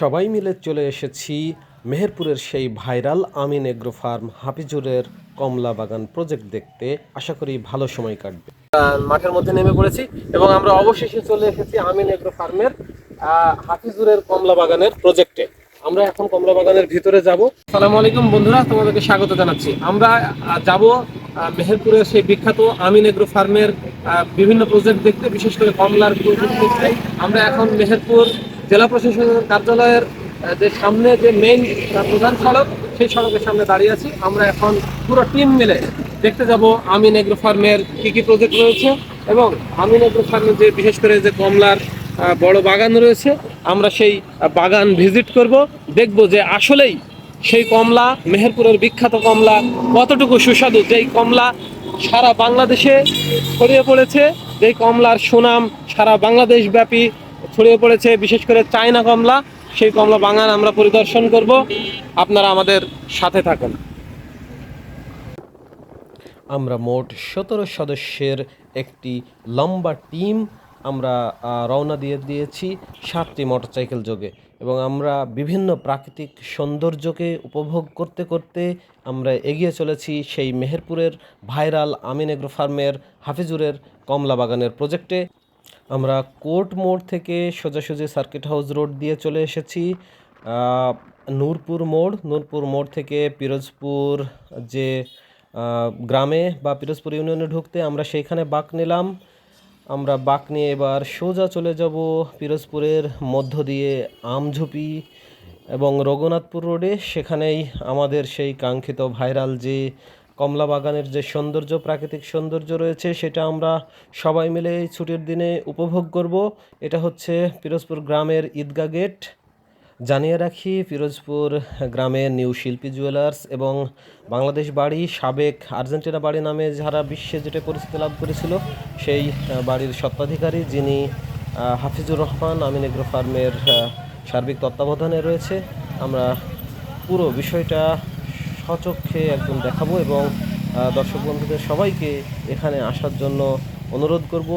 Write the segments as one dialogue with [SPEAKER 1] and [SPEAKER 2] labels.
[SPEAKER 1] সবাই মিলে চলে এসেছি মেহেরপুরের সেই ভাইরাল আমিন এগ্রো ফার্ম হাফিজুরের কমলা বাগান প্রজেক্ট দেখতে। আশা করি ভালো সময় কাটবে। মাঠের মধ্যে নেমে পড়েছি এবং আমরা অবশেষে চলে এসেছি আমিন এগ্রো ফার্মের হাফিজুরের কমলা বাগানের প্রজেক্টে আমরা এখন কমলা বাগানের ভিতরে যাব। সালাম আলাইকুম বন্ধুরা, তোমাদেরকে স্বাগত জানাচ্ছি। আমরা যাব মেহেরপুরের সেই বিখ্যাত আমিন এগ্রো ফার্মের বিভিন্ন প্রজেক্ট দেখতে, বিশেষ করে কমলার প্রজেক্ট দেখতে। আমরা এখন মেহেরপুর জেলা প্রশাসনের কার্যালয়ের যে সামনে যে মেইন প্রধান সড়ক, সেই সড়কের সামনে দাঁড়িয়ে আছি। আমরা এখন পুরো টিম মিলে দেখতে যাব আমিন এগ্রো ফার্মের কি কি প্রজেক্ট রয়েছে এবং আমিন এগ্রো ফার্মের যে বিশেষ করে যে কমলার বড় বাগান রয়েছে, আমরা সেই বাগান ভিজিট করব। দেখব যে আসলেই সেই কমলা, মেহেরপুরের বিখ্যাত কমলা কতটুকু সুস্বাদু। যেই কমলা সারা বাংলাদেশে ছড়িয়ে পড়েছে, যেই কমলার সুনাম সারা বাংলাদেশ ব্যাপী ছড়িয়ে পড়েছে, বিশেষ করে চায়না কমলা, সেই কমলা বাগান আমরা পরিদর্শন করব। আপনারা আমাদের সাথে থাকুন। আমরা মোট সতেরো সদস্যের একটি লম্বা টিম আমরা রওনা দিয়ে দিয়েছি সাতটি মোটরসাইকেল যোগে এবং আমরা বিভিন্ন প্রাকৃতিক সৌন্দর্যকে উপভোগ করতে করতে আমরা এগিয়ে চলেছি সেই মেহেরপুরের ভাইরাল আমিন এগ্রো ফার্মের হাফিজুরের কমলা বাগানের প্রজেক্টে। আমরা কোর্ট মোড় থেকে সোজাসুজি সার্কিট হাউস রোড দিয়ে চলে এসেছি নূরপুর মোড়। নূরপুর মোড় থেকে পিরোজপুর যে গ্রামে বা পিরোজপুর ইউনিয়নে ঢুকতে আমরা সেইখানে বাঁক নিলাম। আমরা বাঁক নিয়ে এবার সোজা চলে যাব পিরোজপুরের মধ্য দিয়ে আমঝুপি এবং রঘুনাথপুর রোডে। সেখানেই আমাদের সেই কাঙ্ক্ষিত ভাইরাল যে কমলা বাগানের যে সৌন্দর্য, প্রাকৃতিক সৌন্দর্য রয়েছে, সেটা আমরা সবাই মিলে এই ছুটির দিনে উপভোগ করব। এটা হচ্ছে পিরোজপুর গ্রামের ঈদগা গেট। জানিয়ে রাখি, পিরোজপুর গ্রামের নিউ শিল্পী জুয়েলার্স এবং বাংলাদেশ বাড়ি সাবেক আর্জেন্টিনা বাড়ি নামে যারা বিশ্বে যেটা পরিচিতি লাভ করেছিল, সেই বাড়ির স্বত্বাধিকারী যিনি হাফিজুর রহমান, আমিন এগ্রো ফার্মের সার্বিক তত্ত্বাবধানে রয়েছে। আমরা পুরো বিষয়টা সচক্ষে একদম দেখাবো এবং দর্শক বন্ধুদের সবাইকে এখানে আসার জন্য অনুরোধ করব।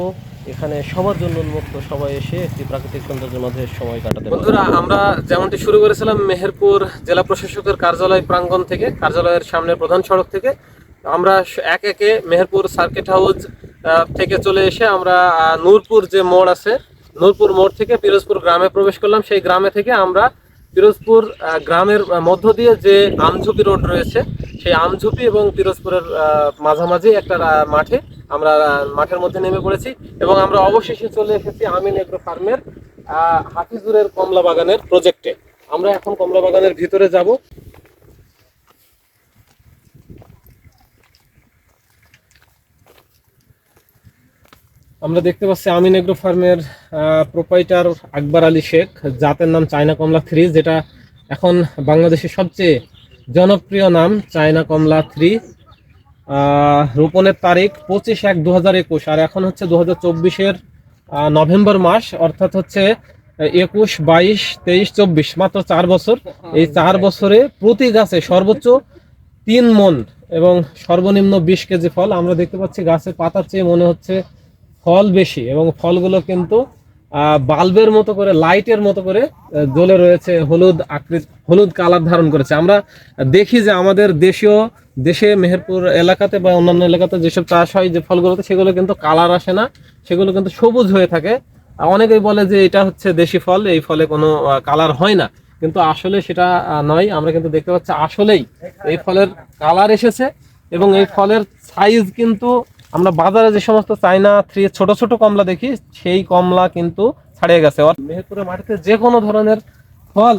[SPEAKER 1] এখানে সবার জন্য উন্মুক্ত সবাই এসে একটি প্রাকৃতিক সৌন্দর্যের মধ্যে সময় কাটাতে বন্ধুরা, আমরা যেমনটি শুরু করেছিলাম, মেহেরপুর জেলা প্রশাসকের কার্যালয় প্রাঙ্গণ থেকে, কার্যালয়ের সামনে প্রধান সড়ক থেকে। আমরা এক একে মেহেরপুর সার্কিট হাউস থেকে চলে এসে আমরা নূরপুর যে মোড় আছে, নূরপুর মোড় থেকে পিরোজপুর গ্রামে প্রবেশ করলাম। সেই গ্রামে থেকে আমরা পিরোজপুর গ্রামের মধ্য দিয়ে যে আমঝুপি রোড রয়েছে, সেই আমঝুপি এবং পিরোজপুরের মাঝামাঝি একটা মাঠে আমরা মাঠের মধ্যে নেমে পড়েছি এবং আমরা অবশেষে চলে এসেছি আমিন এগ্রো ফার্মের হাফিজুরের কমলা বাগানের প্রজেক্টে আমরা এখন কমলা বাগানের ভিতরে যাব। আমরা দেখতে পাচ্ছি আমিন এগ্রো ফার্মের প্রোপাইটার আকবর আলী শেখ, জাতের নাম চায়না কমলা থ্রি, যেটা এখন বাংলাদেশের সবচেয়ে জনপ্রিয় নাম চায়না কমলা থ্রি। রোপণের তারিখ পঁচিশ এক দু হাজার একুশ, আর এখন হচ্ছে দু হাজার চব্বিশের নভেম্বর মাস, অর্থাৎ হচ্ছে একুশ, বাইশ, তেইশ, চব্বিশ, মাত্র চার বছর। এই চার বছরে প্রতি গাছে সর্বোচ্চ তিন মন এবং সর্বনিম্ন বিশ কেজি ফল আমরা দেখতে পাচ্ছি গাছের পাতার চেয়ে মনে হচ্ছে ফল বেশি এবং ফলগুলো কিন্তু বাল্বের মতো করে, লাইটের মতো করে জ্বলে রয়েছে, হলুদ আকৃত হলুদ কালার ধারণ করেছে। আমরা দেখি যে আমাদের দেশীয়, দেশে মেহেরপুর এলাকাতে বা অন্যান্য এলাকাতে যেসব চাষ হয়, যে ফলগুলোতে, সেগুলো কিন্তু কালার আসে না। সেগুলো কিন্তু সবুজ হয়ে থাকে। অনেকেই বলে যে এটা হচ্ছে দেশি ফল, এই ফলে কোনো কালার হয় না। কিন্তু আসলে সেটা নয়, আমরা কিন্তু দেখতে পাচ্ছি আসলেই এই ফলের কালার এসেছে এবং এই ফলের সাইজ কিন্তু আমরা বাজারে যে সমস্ত চাইনা থ্রি ছোট ছোট কমলা দেখি সেই কমলা কিন্তু ছাড়িয়ে গেছে। অর্থাৎ মেহেরপুরের মাটিতে যে কোনো ধরনের ফল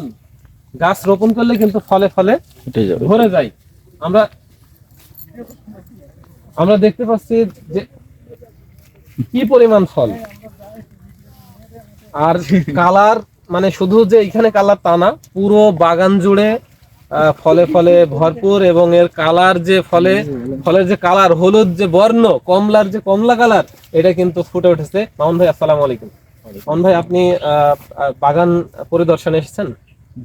[SPEAKER 1] গাছ রোপণ করলে কিন্তু ফলে ফলে ভরে যায়। আমরা আমরা দেখতে পাচ্ছি যে কি পরিমাণ ফল। আর কালার মানে শুধু যে এখানে কালার তা না পুরো বাগান জুড়ে ফলে ফলে ভরপুর এবং এর কালার যে ফলে ফলের যে কালার হলুদ যে বর্ণ কমলার যে কমলা কালার এটা কিন্তু ফুটে উঠেছে। মামুন ভাই আসসালামু আলাইকুম। মামুন ভাই আপনি বাগান পরিদর্শনে এসেছেন?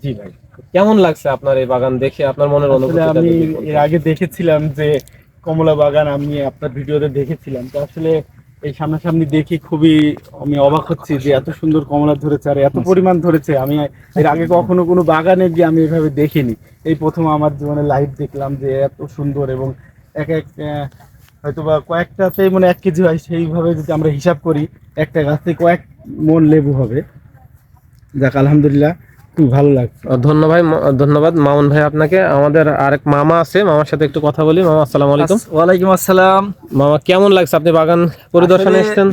[SPEAKER 2] জি ভাই।
[SPEAKER 1] কেমন লাগছে আপনার এই বাগান দেখে? আপনার মনের অনুভূতি
[SPEAKER 2] আমি এর আগে দেখেছিলাম যে কমলা বাগান আমি আপনার ভিডিওতে দেখেছিলাম। তো আসলে এই সামনাসামনি দেখি খুবই আমি অবাক হচ্ছি যে এত সুন্দর কমলা ধরেছে আর এত পরিমাণ ধরেছে। আমি এর আগে কখনো কোনো বাগানে গিয়ে আমি এভাবে দেখিনি। এই প্রথম আমার জীবনে লাইভ দেখলাম যে এত সুন্দর এবং এক এক হয়তো বা কয়েকটাতেই মানে এক কেজি হয়, সেইভাবে যদি আমরা হিসাব করি, একটা গাছে কয়েক মন লেবু হবে। যাক, আলহামদুলিল্লাহ। ভালো লাগছে
[SPEAKER 1] ধন্যবাদ ধন্যবাদ। মামুন ভাই আপনাকে। আমাদের আরেক মামা আছে মামার সাথে একটু কথা বলি। মামা আসসালামু আলাইকুম।
[SPEAKER 3] ওয়ালাইকুম আসসালাম।
[SPEAKER 1] মামা কেমন লাগছে? আপনি বাগান পরিদর্শনে এসেছেন?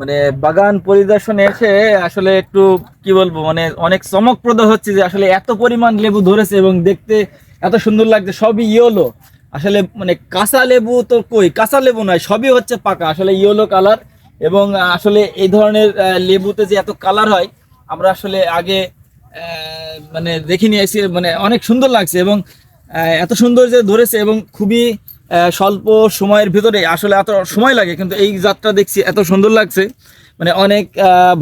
[SPEAKER 3] মানে বাগান পরিদর্শনে এসে আসলে একটু কি বলব মানে অনেক চমকপ্রদ হচ্ছে যে আসলে এত পরিমাণ লেবু ধরেছে এবং দেখতে এত সুন্দর লাগছে সবই ইয়েলো। আসলে মানে কাঁচা লেবু তো কই? কাঁচা লেবু নয় সবই হচ্ছে পাকা আসলে ইয়েলো কালার। এবং আসলে এই ধরনের লেবুতে যে এত কালার হয় আমরা আসলে আগে আহ, দেখে নিয়ে এসে মানে অনেক সুন্দর লাগছে এবং এত সুন্দর যে ধরেছে এবং খুবই স্বল্প সময়ের ভিতরে আসলে এত সময় লাগে কিন্তু এই যাত্রা দেখছি এত সুন্দর লাগছে মানে অনেক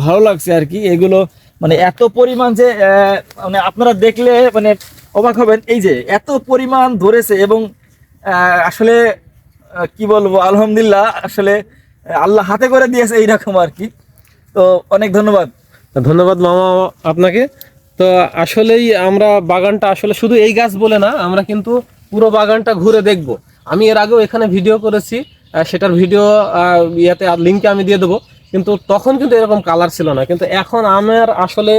[SPEAKER 3] ভালো লাগছে আর কি। এগুলো মানে এত পরিমাণ যে মানে আপনারা দেখলে মানে অবাক হবেন। এই যে এত পরিমাণ ধরেছে এবং আসলে কি বলব আলহামদুলিল্লাহ আসলে আল্লাহ হাতে করে দিয়েছে এইরকম আর কি। তো অনেক ধন্যবাদ।
[SPEAKER 1] ধন্যবাদ মামা আপনাকে। তো আসলেই আমরা বাগানটা আসলে শুধু এই গাছ বলে না, আমরা কিন্তু পুরো বাগানটা ঘুরে দেখব। আমি এর আগেও এখানে ভিডিও করেছি সেটার ভিডিও ইয়াতে লিঙ্কে আমি দিয়ে দেবো, কিন্তু তখন কিন্তু এরকম কালার ছিল না। কিন্তু এখন আমার আসলে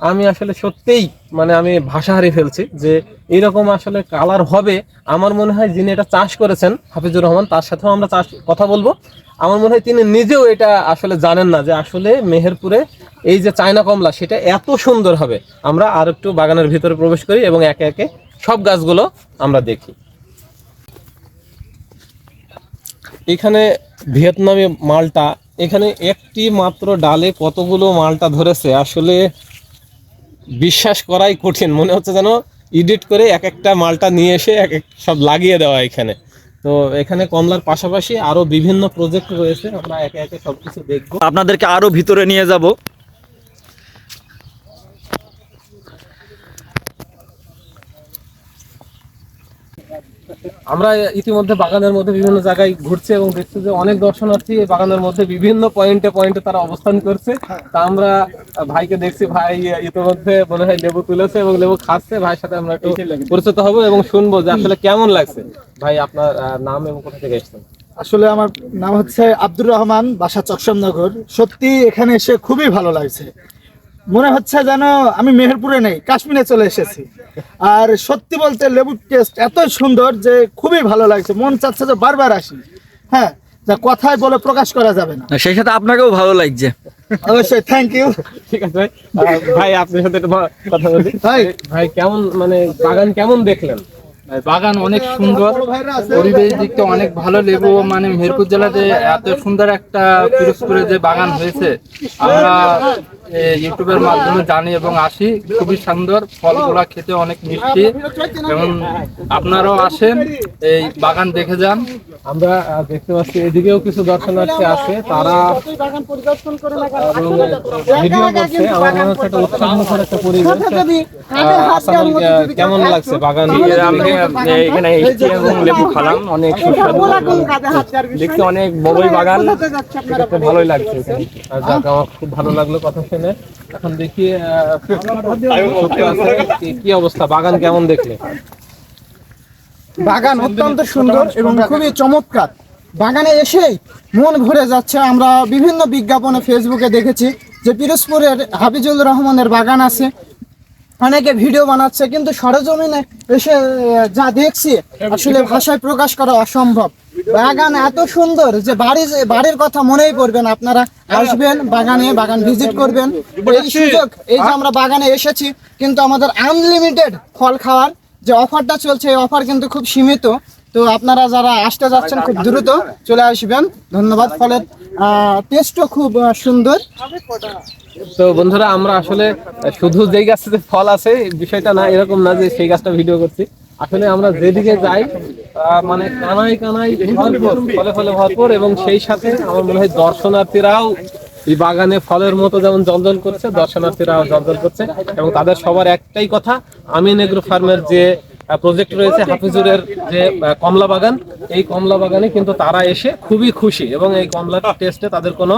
[SPEAKER 1] আমি আসলে সত্যিই মানে আমি ভাষা হারিয়ে ফেলছি যে এরকম আসলে কালার হবে। আমার মনে হয় যিনি এটা চাষ করেছেন, হাফিজুর রহমান, তার সাথেও আমরা চাষ কথা বলব। আমার মনে হয় তিনি নিজেও এটা আসলে জানেন না যে আসলে মেহেরপুরে এই যে চায়না কমলা, সেটা এত সুন্দর হবে। আমরা আর একটু বাগানের ভিতরে প্রবেশ করি এবং একে একে সব গাছগুলো আমরা দেখি। এখানে ভিয়েতনামি মালটা, এখানে একটি মাত্র ডালে কতগুলো মালটা ধরেছে? আসলে বিশ্বাস করাই কঠিন। মনে হচ্ছে যেন এডিট করে এক একটা মালটা নিয়ে এসে এক এক সব লাগিয়ে দেওয়া এখানে। তো এখানে কমলার পাশাপাশি আরও বিভিন্ন প্রজেক্ট রয়েছে, আমরা একে একে সবকিছু দেখব।
[SPEAKER 3] আপনাদেরকে আরও ভিতরে নিয়ে যাব।
[SPEAKER 1] আমরা ইতিমধ্যে বাগানের মধ্যে বিভিন্ন জায়গায় ঘুরছি এবং দেখছি যে অনেক দর্শনার্থী বাগানের মধ্যে বিভিন্ন পয়েন্টে পয়েন্টে তারা অবস্থান করছে। তা আমরা ভাইকে দেখছি ভাই ইতিমধ্যে মনে হয় লেবু তুলেছে এবং লেবু খাচ্ছে। ভাইয়ের সাথে আমরা একটু পরিচিত হব এবং শুনব যে আসলে কেমন লাগছে। ভাই আপনার নাম এবং কোথা থেকে এসেছেন?
[SPEAKER 4] আসলে আমার নাম হচ্ছে আব্দুর রহমান বাসা চকসমনগর সত্যি এখানে এসে খুবই ভালো লাগছে। মনে হচ্ছে যেন আমি মেহেরপুরে নেই কাশ্মীরে চলে এসেছি। আর সত্যি বলতে লেবুর টেস্ট এত সুন্দর যে খুবই ভালো লাগছে মন চাচ্ছে যে বারবার আসি। হ্যাঁ যা কথায় বলে প্রকাশ করা যাবে না।
[SPEAKER 3] সেই সাথে আপনাকেও ভালো লাগছে।
[SPEAKER 4] অবশ্যই থ্যাংক ইউ
[SPEAKER 1] ঠিক আছে ভাই। ভাই আপনার সাথে একটু কথা বলি।
[SPEAKER 4] ভাই।
[SPEAKER 1] ভাই কেমন মানে বাগান কেমন দেখলেন?
[SPEAKER 5] বাগান অনেক সুন্দর। পরিবেশ দিকটা অনেক ভালো। লেবু মানে মেহেরপুর জেলাতে এত সুন্দর একটা পিরোজপুরে যে বাগান হয়েছে আমরা ইউটিউবের মাধ্যমে জানি এবং আসি। খুবই সুন্দর। ফলগুলা খেতে অনেক মিষ্টি। এবং আপনারাও আসেন এই বাগান দেখে যান।
[SPEAKER 1] আমরা দেখতে পাচ্ছি এদিকেও কিছু দর্শনার্থী আছে। তারা
[SPEAKER 4] বাগান পরিদর্শন করে
[SPEAKER 1] ভিডিও করছে। আমার মনে হচ্ছে একটা উৎসবমুখর একটা পরিবেশ। কেমন লাগছে বাগান?
[SPEAKER 5] এখানে এসছি এবং লেবু খালাম অনেক সুস্বাদু। দেখতে অনেক বড়ই বাগান। দেখতে ভালোই লাগছে এখানে।
[SPEAKER 1] আমার খুব ভালো লাগল কথা শুনে। এখন দেখি আহ, সত্যি আছে, কি- কি অবস্থা? বাগান কেমন দেখলে?
[SPEAKER 4] বাগান অত্যন্ত সুন্দর এবং খুবই চমৎকার। বাগানে এসেই মন ভরে যাচ্ছে। আমরা বিভিন্ন বিজ্ঞাপনে ফেসবুকে দেখেছি যে পিরোজপুরের হাবিজুল রহমানের বাগান আছে। অনেকে ভিডিও বানাচ্ছে, কিন্তু সরজমিনে এসে যা দেখছি, আসলে ভাষায় প্রকাশ করা অসম্ভব। বাগান এত সুন্দর যে বাড়ি, বাড়ির কথা মনেই পড়বেন আপনারা আসবেন, বাগানে, বাগান ভিজিট করবেন। এই সুযোগ, এই যে আমরা বাগানে এসেছি, কিন্তু আমাদের আনলিমিটেড ফল খাওয়ার যে অফারটা চলছে, এই অফার কিন্তু খুব সীমিত। তো আপনারা যারা আসতে যাচ্ছেন, খুব দ্রুত চলে আসবেন। ধন্যবাদ ফলের টেস্টও খুব সুন্দর।
[SPEAKER 1] তো বন্ধুরা, আমরা আসলে শুধু যেই গাছটাতে ফল আছে বিষয়টা না, এরকম না যে সেই গাছটা ভিডিও করছি। আসলে আমরা যেদিকে যাই মানে কানায় কানায় ভরপুর, ফলে ফলে ভরপুর, এবং সেই সাথে আমার মনে হয় দর্শনার্থীরাও এই বাগানে ফলের মতো যেমন জলজল করছে, দর্শনার্থীরাও জলজল করছে, এবং তাদের সবার একটাই কথা, আমিন এগ্রো ফার্মের যে প্রজেক্ট রয়েছে হাফিজুরের যে কমলা বাগান। এই কমলা বাগানে কিন্তু তারা এসে খুবই খুশি এবং এই কমলার টেস্টে তাদের কোনো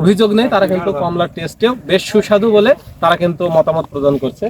[SPEAKER 1] অভিযোগ নেই। তারা কিন্তু কমলার টেস্টেও বেশ সুস্বাদু বলে তারা কিন্তু মতামত প্রদান করছে।